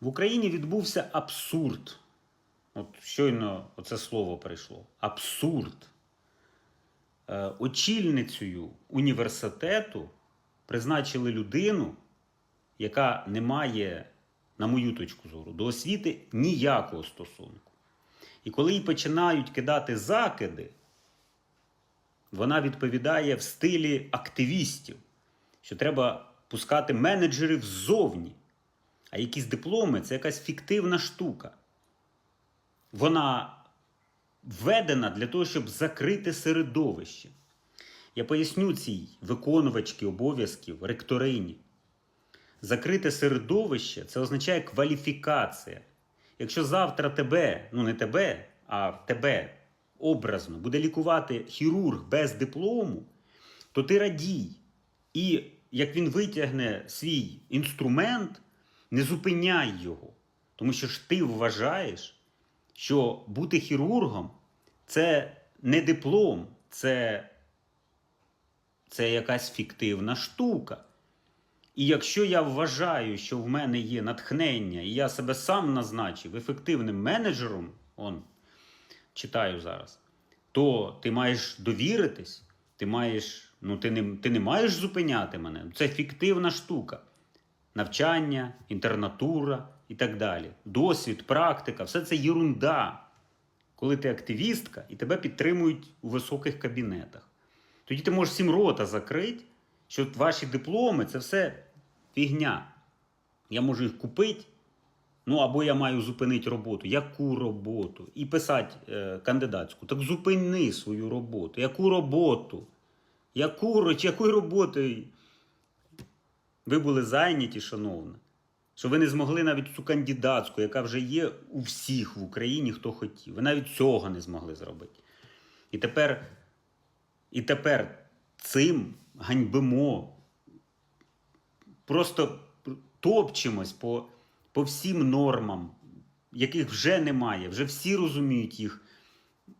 В Україні відбувся абсурд. От щойно оце слово прийшло. Абсурд. Е, очільницею університету призначили людину, яка не має, на мою точку зору, до освіти ніякого стосунку. І коли їй починають кидати закиди, вона відповідає в стилі активістів, що треба пускати менеджерів ззовні. А якісь дипломи це якась фіктивна штука. Вона введена для того, щоб закрити середовище. Я поясню цій виконувачці обов'язків ректорині. Закрите середовище це означає кваліфікація. Якщо завтра тебе, ну не тебе, а тебе образно буде лікувати хірург без диплому, то ти радій. І як він витягне свій інструмент, не зупиняй його. Тому що ж ти вважаєш, що бути хірургом це не диплом, це, це якась фіктивна штука. І якщо я вважаю, що в мене є натхнення, і я себе сам назначив ефективним менеджером, он, читаю зараз, то ти маєш довіритись, ти маєш, ну, ти не, ти не маєш зупиняти мене. Це фіктивна штука. Навчання, інтернатура і так далі. Досвід, практика, все це єрунда. Коли ти активістка і тебе підтримують у високих кабінетах. Тоді ти можеш всім рота закрити, що ваші дипломи це все фігня. Я можу їх купити, ну або я маю зупинити роботу. Яку роботу? І писати е, кандидатську. Так зупини свою роботу. Яку роботу? Яку, якою роботою ви були зайняті, шановна? Що ви не змогли навіть цю кандидатську, яка вже є у всіх в Україні, хто хотів. Ви навіть цього не змогли зробити. І тепер, і тепер цим ганьбимо просто топчемось по, по всім нормам, яких вже немає. Вже всі розуміють їх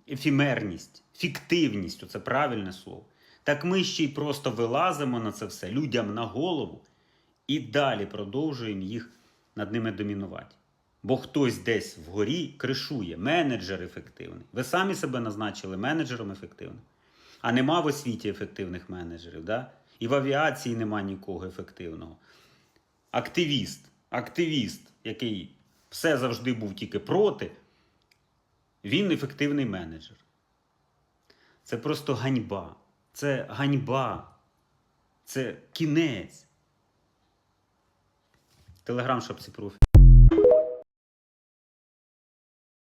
ефімерність, фіктивність оце правильне слово. Так ми ще й просто вилазимо на це все людям на голову і далі продовжуємо їх над ними домінувати. Бо хтось десь вгорі кришує, менеджер ефективний. Ви самі себе назначили менеджером ефективним. А нема в освіті ефективних менеджерів. Да? І в авіації нема нікого ефективного. Активіст, активіст, який все завжди був тільки проти, він ефективний менеджер. Це просто ганьба. Це ганьба. Це кінець. Телеграм шапці профі.